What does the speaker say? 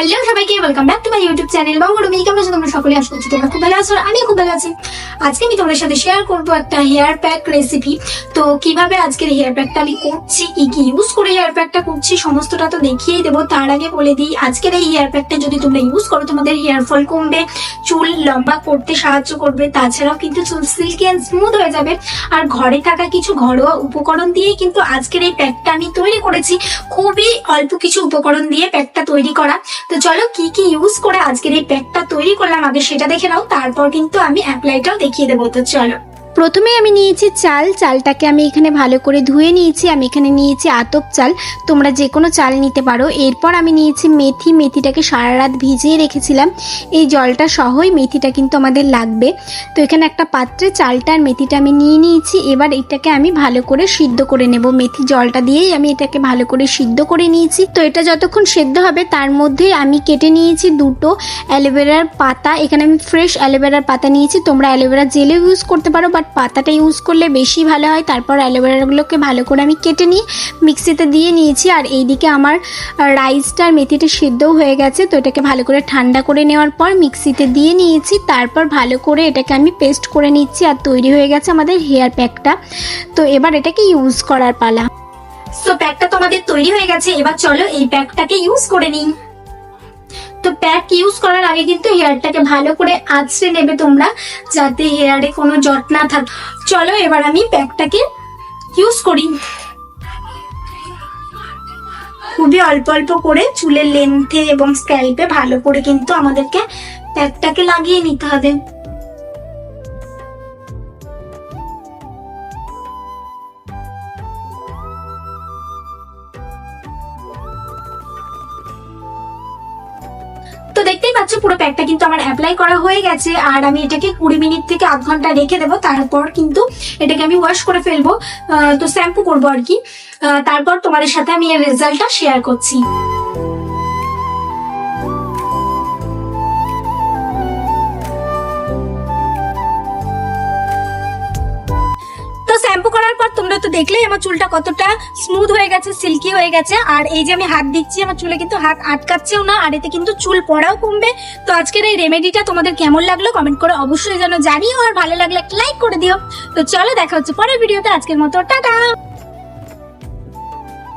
Hello সবাইকে welcome back to my YouTube channel বঙ্গরুমি কেমন আছো তোমরা সকলে আশা করছি তোমরা খুব ভালো আছো আমি খুব ভালো আছি। আজকে আমি তোমাদের সাথে শেয়ার করব একটা হেয়ার প্যাক রেসিপি তো কীভাবে আজকের হেয়ার প্যাকটা আমি করছি, কি কি ইউজ করে হেয়ার প্যাকটা করছি, সমস্তটা তো দেখিয়েই দেবো। তার আগে বলে দিই, আজকের এই হেয়ার প্যাকটা যদি তোমরা ইউজ করো, তোমাদের হেয়ার ফল কমবে, চুল লম্বা করতে সাহায্য করবে, তাছাড়াও কিন্তু চুল সিল্কি অ্যান্ড স্মুথ হয়ে যাবে। আর ঘরে থাকা কিছু ঘরোয়া উপকরণ দিয়েই কিন্তু আজকের এই প্যাকটা আমি তৈরি করেছি। খুবই অল্প কিছু উপকরণ দিয়ে প্যাকটা তৈরি করা। তো চলো, কি কি ইউজ করে আজকের এই প্যাকটা তৈরি করলাম, আগে সেটা দেখে নাও, তারপর কিন্তু আমি অ্যাপ্লাইটাও দেখিয়ে দেবো তো চলো। প্রথমে আমি নিয়েছি চাল, চালটাকে আমি এখানে ভালো করে ধুয়ে নিয়েছি, আমি এখানে নিয়েছি আতপ চাল। তোমরা যে কোনো চাল নিতে পারো। এরপর আমি নিয়েছি মেথি, মেথিটাকে সারা রাত ভিজিয়ে রেখেছিলাম। এই জলটা সহই মেথিটা কিন্তু আমাদের লাগবে। তো এখানে একটা পাত্রে চালটা আর মেথিটা আমি নিয়ে নিয়েছি। এবার এটাকে আমি ভালো করে সিদ্ধ করে নেব। মেথি জলটা দিয়েই আমি এটাকে ভালো করে সিদ্ধ করে নিয়েছি। তো এটা যতক্ষণ সেদ্ধ হবে, তার মধ্যে আমি কেটে নিয়েছি দুটো অ্যালোভেরার পাতা। এখানে আমি ফ্রেশ অ্যালোভেরার পাতা নিয়েছি। তোমরা অ্যালোভেরা জেলে ইউজ করতে পারো বাট পাতাটা ইউজ করলে বেশি ভালো হয়। তারপর অ্যালোভেরাগুলোকে ভালো করে আমি কেটে নিয়ে মিক্সিতে দিয়ে নিয়েছি। আর এইদিকে আমার রাইসটা আর মেথিটা সিদ্ধও হয়ে গেছে। তো এটাকে ভালো করে ঠান্ডা করে নেওয়ার পর মিক্সিতে দিয়ে নিয়েছি। তারপর ভালো করে এটাকে আমি পেস্ট করে নিচ্ছি আর তৈরি হয়ে গেছে আমাদের হেয়ার প্যাকটা তো এবার এটাকে ইউজ করার পালা। সো প্যাকটা তো আমাদের তৈরি হয়ে গেছে। এবার চলো এই প্যাকটাকে ইউজ করে নিই। তো প্যাক ইউজ করার আগে কিন্তু হেয়ারটাকে ভালো করে আঁচড়ে নেবে তোমরা, যাতে হেয়ারে কোনো জট না থাকে। চলো এবার আমি প্যাকটাকে ইউজ করি। খুবই অল্প অল্প করে চুলের লেন্থে এবং স্ক্যাল্পে ভালো করে কিন্তু আমাদেরকে প্যাকটাকে লাগিয়ে নিতে হবে। দেখতেই পাচ্ছ, পুরো প্যাকটা কিন্তু আমার অ্যাপ্লাই করা হয়ে গেছে। আর আমি এটাকে কুড়ি মিনিট থেকে আধ ঘণ্টা রেখে দেবো, তারপর কিন্তু এটাকে আমি ওয়াশ করে ফেলব। তো শ্যাম্পু করব আর কি। তারপর তোমাদের সাথে আমি এর রেজাল্টটা শেয়ার করছি। পর তোমরা তো দেখলেই আমার চুলটা কতটা স্মুথ হয়ে গেছে সিল্কি হয়ে গেছে। আর এই যে আমি হাত দিচ্ছি, আমার চুলে কিন্তু হাত আটকাচ্ছেও না, আর এতে কিন্তু চুল পড়াও কমবে। তো আজকের এই রেমেডিটা তোমাদের কেমন লাগল কমেন্ট করে অবশ্যই যেন জানিও, আর ভালো লাগলে একটা লাইক করে দিও। তো চলো দেখা হচ্ছে পরের ভিডিওতে আজকের মতো, টাটা!